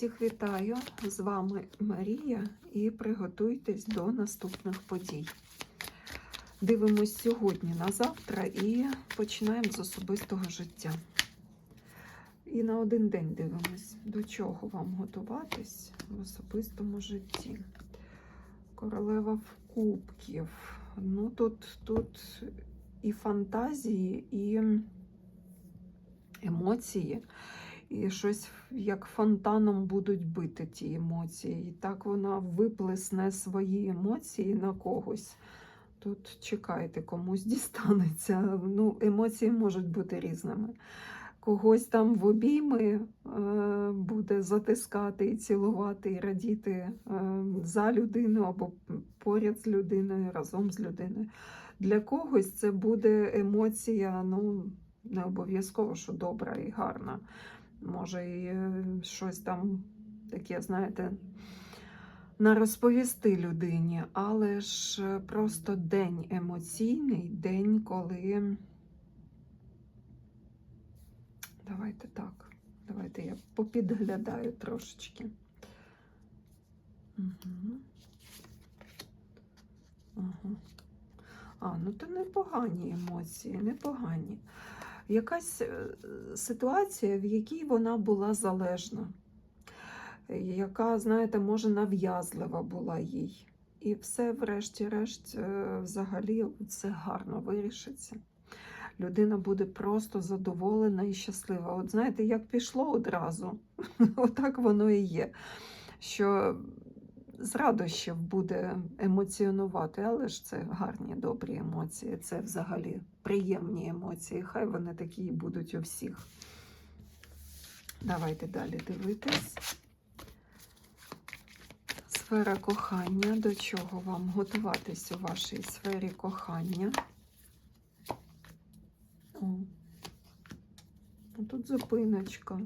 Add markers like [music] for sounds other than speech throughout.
Всіх вітаю! З вами Марія і приготуйтесь до наступних подій. Дивимось сьогодні на завтра і починаємо з особистого життя. І на один день дивимось, до чого вам готуватись в особистому житті. Королева в кубків. Ну, тут, тут і фантазії, і емоції. І щось як фонтаном будуть бити ті емоції. І так вона виплесне свої емоції на когось. Тут чекайте, комусь [laughs] дістанеться. Ну, емоції можуть бути різними. Когось там в обійми е, буде затискати і цілувати, і радіти е, за людину або поряд з людиною, разом з людиною. Для когось це буде емоція, ну, не обов'язково, що добра і гарна. Може, і е, щось там таке, знаєте, на розповісти людині, але ж е, просто день емоційний, день, коли. Давайте так. Давайте я попідглядаю трошечки. Угу. Ага. А, ну то непогані емоції, непогані. Якась е, ситуація, в якій вона була залежна, яка, знаєте, може, нав'язлива була їй. І все, врешті-решт, е, взагалі, це гарно вирішиться. Людина буде просто задоволена і щаслива. От знаєте, як пішло одразу, [laughs] отак воно і є. Що з радощів буде емоціонувати, але ж це гарні, добрі емоції. Це взагалі приємні емоції. Хай вони такі і будуть у всіх. Давайте далі дивитись. Сфера кохання. До чого вам готуватись у вашій сфері кохання? О, тут зупиночка.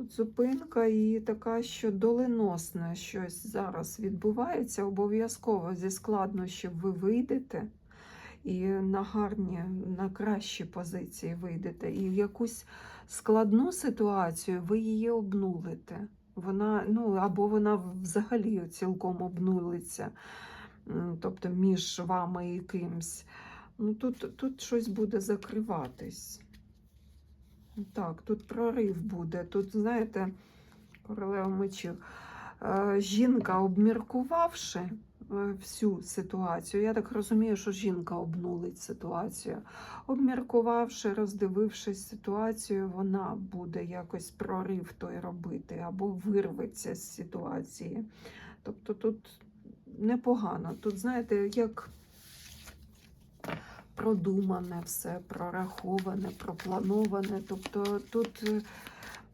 Тут зупинка і така, що доленосне щось зараз відбувається. Обов'язково зі складнощів ви вийдете і на гарні, на кращі позиції вийдете. І в якусь складну ситуацію ви її обнулите. Вона, ну, або вона взагалі цілком обнулиться, тобто між вами і кимсь. Ну, Тут, тут щось буде закриватись. Так, тут прорив буде. Тут, знаєте, королева мечів. Е, жінка, обміркувавши е, всю ситуацію, я так розумію, що жінка обнулить ситуацію. Обміркувавши, роздивившись ситуацію, вона буде якось прорив той робити або вирветься з ситуації. Тобто тут непогано. Тут, знаєте, як продумане все, прораховане, проплановане. Тобто тут е,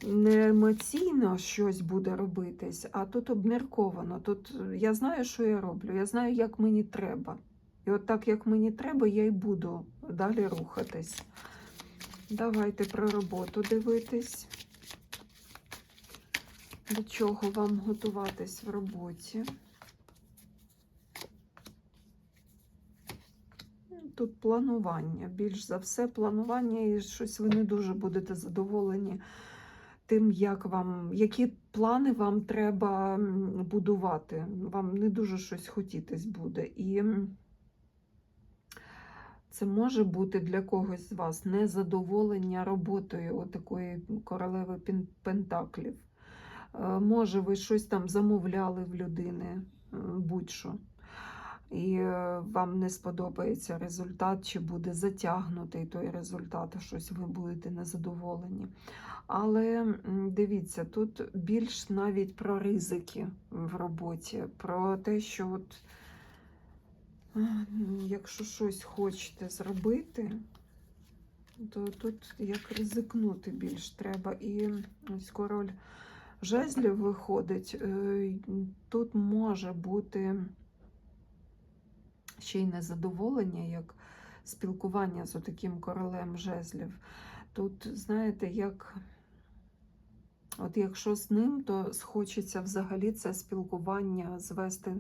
не емоційно щось буде робитись, а тут обмірковано. Тут я знаю, що я роблю, я знаю, як мені треба. І от так, як мені треба, я й буду далі рухатись. Давайте про роботу дивитись. До чого вам готуватись в роботі? Тут планування. Більш за все, планування, і щось ви не дуже будете задоволені тим, як вам, які плани вам треба будувати. Вам не дуже щось хотітись буде. І це може бути для когось з вас незадоволення роботою такої королеви Пентаклів. Е, може, ви щось там замовляли в людини, будь-що і е, вам не сподобається результат, чи буде затягнутий той результат, щось ви будете незадоволені. Але дивіться, тут більш навіть про ризики в роботі, про те, що от, якщо щось хочете зробити, то тут як ризикнути більш треба. І ось король жезлів виходить, е, тут може бути ще й незадоволення, як спілкування з таким королем жезлів. Тут, знаєте, як. От якщо з ним, то схочеться взагалі це спілкування звести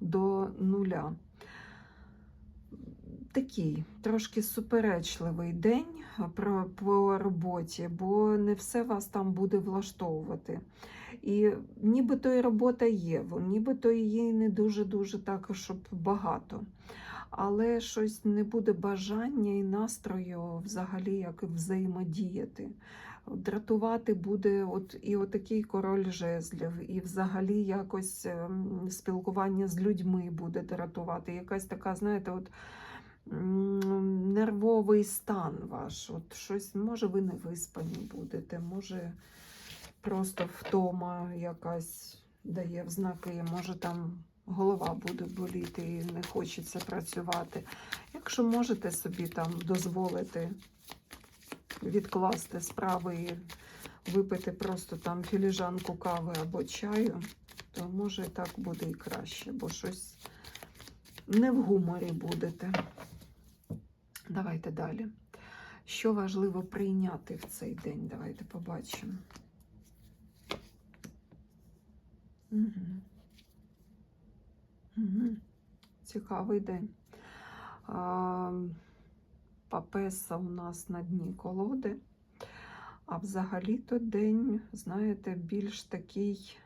до нуля. Такий трошки суперечливий день про, по роботі, бо не все вас там буде влаштовувати. І нібито і робота є, нібито її не дуже-дуже так, щоб багато. Але щось не буде бажання і настрою взагалі як взаємодіяти. Дратувати буде от і отакий король жезлів, і взагалі якось ем, спілкування з людьми буде дратувати. Якась така, знаєте, от нервовий стан ваш. От щось, може, ви не виспані будете, може просто втома якась дає взнаки, може там голова буде боліти і не хочеться працювати. Якщо можете собі там дозволити відкласти справи і випити просто там філіжанку кави або чаю, то може так буде і краще, бо щось не в гуморі будете. Давайте далі. Що важливо прийняти в цей день? Давайте побачимо. Угу. Угу. Цікавий день. А, Папеса у нас на дні колоди. А взагалі-то день, знаєте, більш такий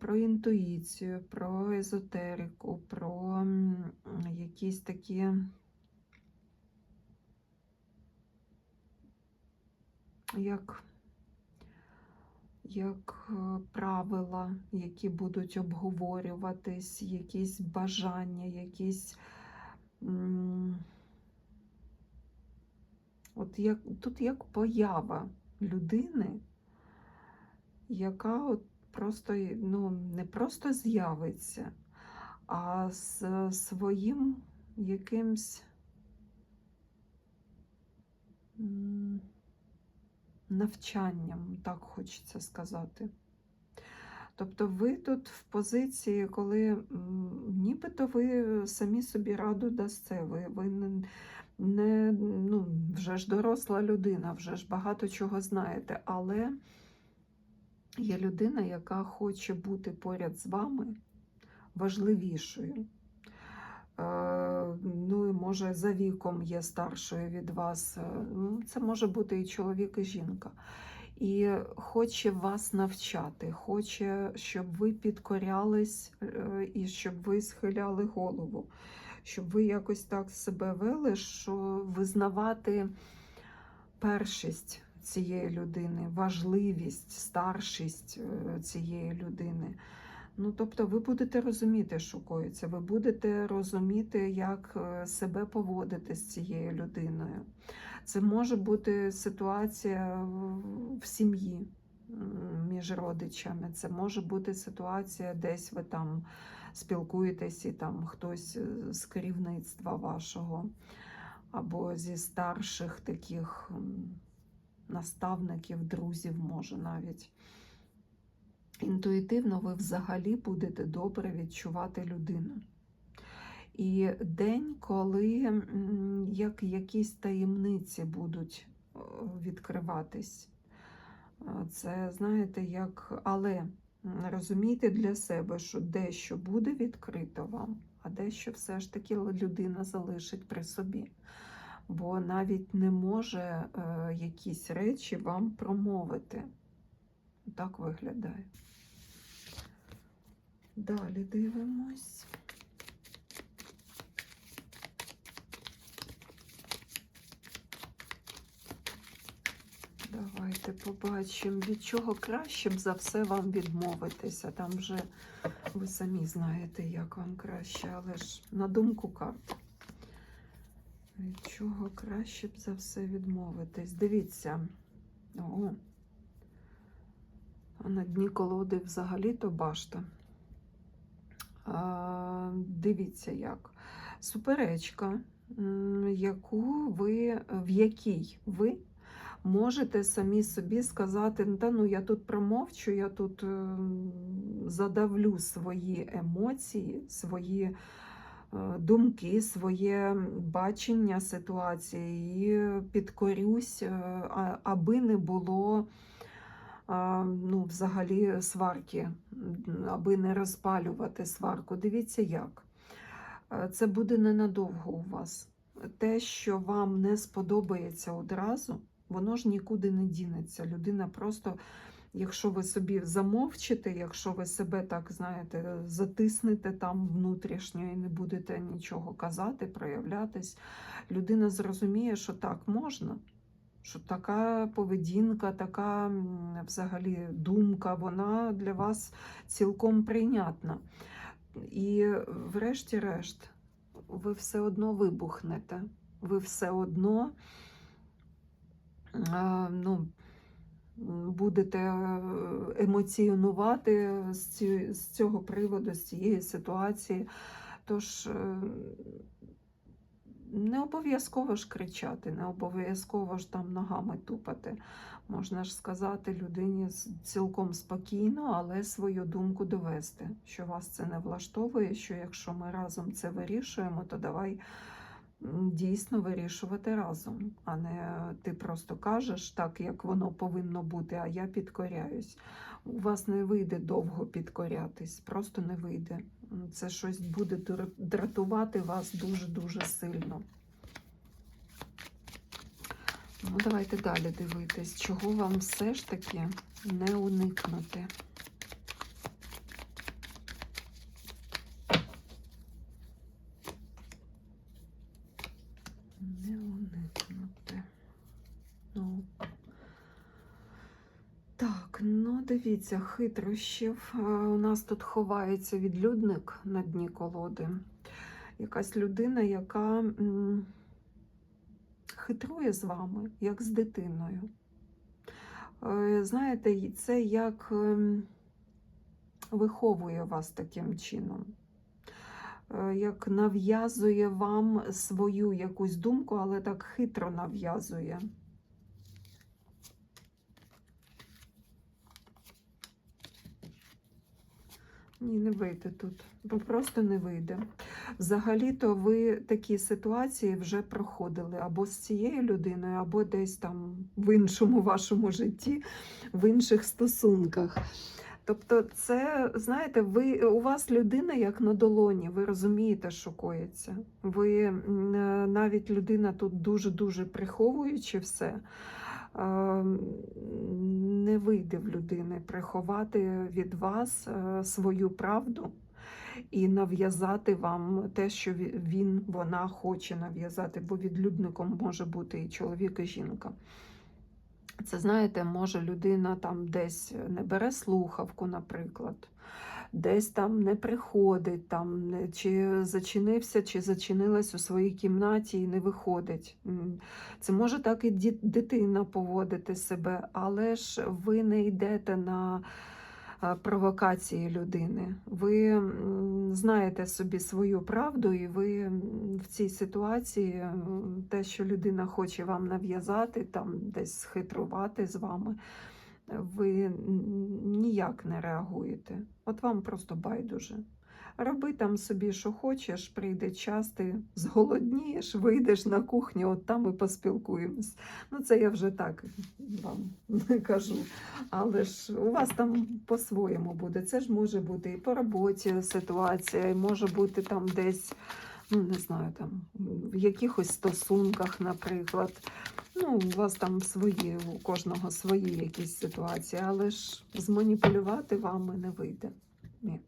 про інтуїцію, про езотерику, про якісь такі як, як е, правила, які будуть обговорюватись, якісь бажання, якісь. От як, тут як поява людини, яка от просто ну, не просто з'явиться, а з своїм якимсь навчанням, так хочеться сказати. Тобто ви тут в позиції, коли нібито ви самі собі раду дасте, ви, ви не, не ну, вже ж доросла людина, вже ж багато чого знаєте, але є людина, яка хоче бути поряд з вами важливішою. Е, Ну, і може, за віком є старшою від вас. Е, ну, Це може бути і чоловік, і жінка. І хоче вас навчати, хоче, щоб ви підкорялись е, і щоб ви схиляли голову, щоб ви якось так себе вели, що визнавати першість цієї людини, важливість, старшість е, цієї людини. Ну, тобто, ви будете розуміти, що коїться, ви будете розуміти, як е, себе поводити з цією людиною. Це може бути ситуація в- сім'ї між родичами. Це може бути ситуація, десь ви там спілкуєтесь, і там хтось е, з керівництва вашого, або зі старших таких наставників, друзів, може навіть. Інтуїтивно ви взагалі будете добре відчувати людину. І день, коли як якісь таємниці будуть відкриватись. Е, Це, знаєте, як, але розумійте для себе, що дещо буде відкрито вам, а дещо все ж таки людина залишить при собі. Бо навіть не може е, якісь речі вам промовити. Так виглядає. Далі дивимось. Давайте побачимо, від чого краще б за все вам відмовитися. Там вже ви самі знаєте, як вам краще, але ж на думку карт. Від чого краще б за все відмовитись? Дивіться. О, а на дні колоди взагалі-то башта. А, дивіться як. Суперечка, яку ви, в якій ви можете самі собі сказати, та ну я тут промовчу, я тут е, задавлю свої емоції, свої думки, своє бачення ситуації і підкорюсь, е, аби не було ну, взагалі сварки, аби не розпалювати сварку. Дивіться як. Е, Це буде ненадовго у вас. Те, що вам не сподобається одразу, воно ж нікуди не дінеться. Людина просто, якщо ви собі замовчите, якщо ви себе так знаєте, затиснете там внутрішньо і не будете нічого казати, проявлятись, людина зрозуміє, що так можна. Що така поведінка, така взагалі думка, вона для вас цілком прийнятна. І врешті-решт, ви все одно вибухнете. Ви все одно ну, будете е, емоціонувати з, цього приводу, з цієї ситуації. Тож е, не обов'язково ж кричати, не обов'язково ж там ногами тупати. Можна ж сказати людині цілком спокійно, але свою думку довести, що вас це не влаштовує, що якщо ми разом це вирішуємо, то давай дійсно вирішувати разом, а не ти просто кажеш так, як воно повинно бути, а я підкоряюсь. У вас не вийде довго підкорятись, просто не вийде. Це щось буде дратувати вас дуже-дуже сильно. Ну, давайте далі дивитись, чого вам все ж таки не уникнути. Не уникнути. Ну. Так, ну дивіться, хитрощів. Е, У нас тут ховається відлюдник на дні колоди. Якась людина, яка хитрує з вами, як з дитиною. Е, Знаєте, це як ем, виховує вас таким чином. Е, Як нав'язує вам свою якусь думку, але так хитро нав'язує. Ні, не вийде тут. Бо просто не вийде. Взагалі-то ви такі ситуації вже проходили або з цією людиною, або десь там в іншому вашому житті, в інших стосунках. Тобто, це, знаєте, ви, у вас людина як на долоні, ви розумієте, що коїться. Ви е, навіть людина тут дуже-дуже приховуючи все. Не вийде в людини приховати від вас е, свою правду і нав'язати вам те, що він, вона хоче нав'язати, бо відлюдником може бути і чоловік, і жінка. Це, знаєте, може людина там десь не бере слухавку, наприклад, десь там не приходить, там, чи зачинився, чи зачинилась у своїй кімнаті і не виходить. Це може так і дитина поводити себе, але ж ви не йдете на провокації людини. Ви знаєте собі свою правду, і ви в цій ситуації те, що людина хоче вам нав'язати, там десь схитрувати з вами, ви ніяк не реагуєте. От вам просто байдуже. Роби там собі, що хочеш, прийде час, ти зголоднієш, вийдеш на кухню, от там і поспілкуємось. Ну, це я вже так вам [laughs] кажу. Але ж у вас там по-своєму буде. Це ж може бути і по роботі ситуація, і може бути там десь, ну не знаю, там в якихось стосунках, наприклад. Ну, у вас там свої, у кожного свої якісь ситуації, але ж зманіпулювати вами не вийде. Ні.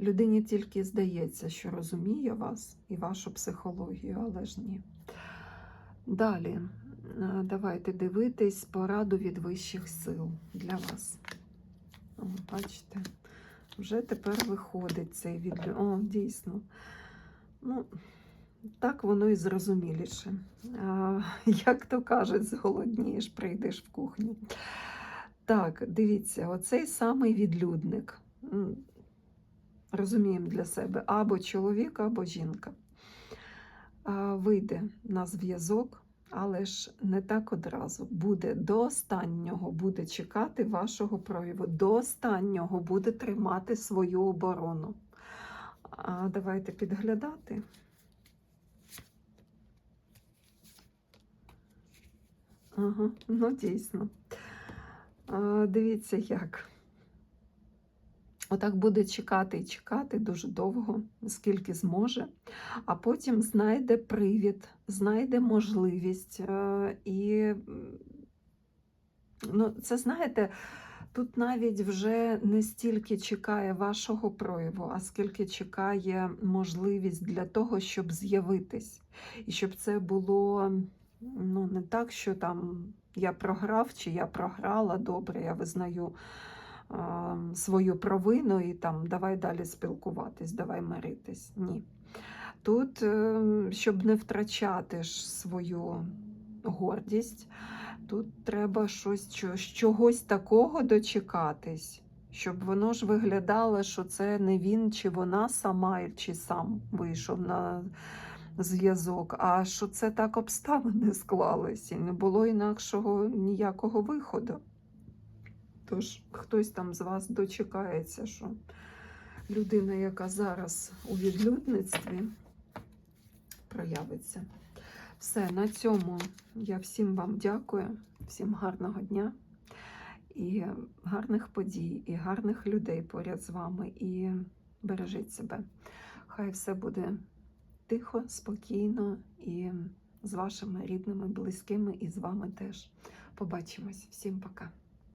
Людині тільки здається, що розуміє вас і вашу психологію, але ж ні. Далі, е, давайте дивитись пораду від вищих сил для вас. О, бачите, вже тепер виходить цей відлю. О, дійсно. Ну, так воно і зрозуміліше. Як то кажуть, зголоднієш, прийдеш в кухню. Так, дивіться, оцей самий відлюдник. Розуміємо для себе або чоловік, або жінка. Вийде на зв'язок, але ж не так одразу. Буде до останнього, буде чекати вашого прояву, до останнього буде тримати свою оборону. А давайте підглядати. Ага, ну дійсно. Дивіться як. Отак буде чекати і чекати дуже довго, скільки зможе, а потім знайде привід, знайде можливість. е, І ну, це знаєте, тут навіть вже не стільки чекає вашого прояву, а скільки чекає можливість для того, щоб з'явитись. І щоб це було ну, не так, що там я програв чи я програла, добре, я визнаю а, свою провину і там давай далі спілкуватись, давай миритись. Ні. Тут, е, щоб не втрачати ж свою гордість, тут треба щось, чо- чогось такого дочекатись, щоб воно ж виглядало, що це не він чи вона сама, чи сам вийшов на зв'язок, а що це так обставини склались і не було інакшого ніякого виходу. Тож хтось там з вас дочекається, що людина, яка зараз у відлюдництві, проявиться. Все, на цьому я всім вам дякую, всім гарного дня і гарних подій, і гарних людей поряд з вами. І бережіть себе. Хай все буде тихо, спокійно і з вашими рідними, близькими, і з вами теж. Побачимось. Всім пока.